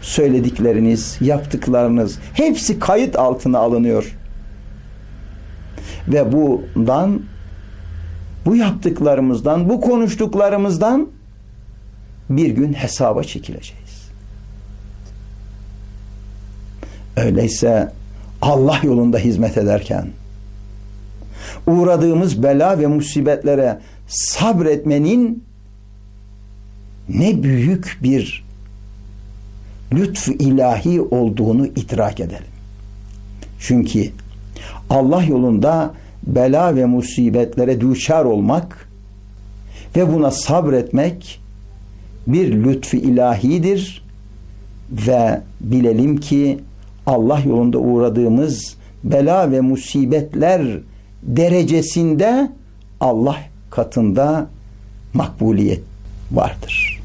söyledikleriniz, yaptıklarınız hepsi kayıt altına alınıyor. Ve bundan bu yaptıklarımızdan, bu konuştuklarımızdan bir gün hesaba çekileceğiz. Öyleyse Allah yolunda hizmet ederken uğradığımız bela ve musibetlere sabretmenin ne büyük bir lütfu ilahi olduğunu idrak edelim. Çünkü Allah yolunda bela ve musibetlere düçar olmak ve buna sabretmek bir lütfu ilahidir ve bilelim ki Allah yolunda uğradığımız bela ve musibetler derecesinde Allah katında makbuliyet vardır.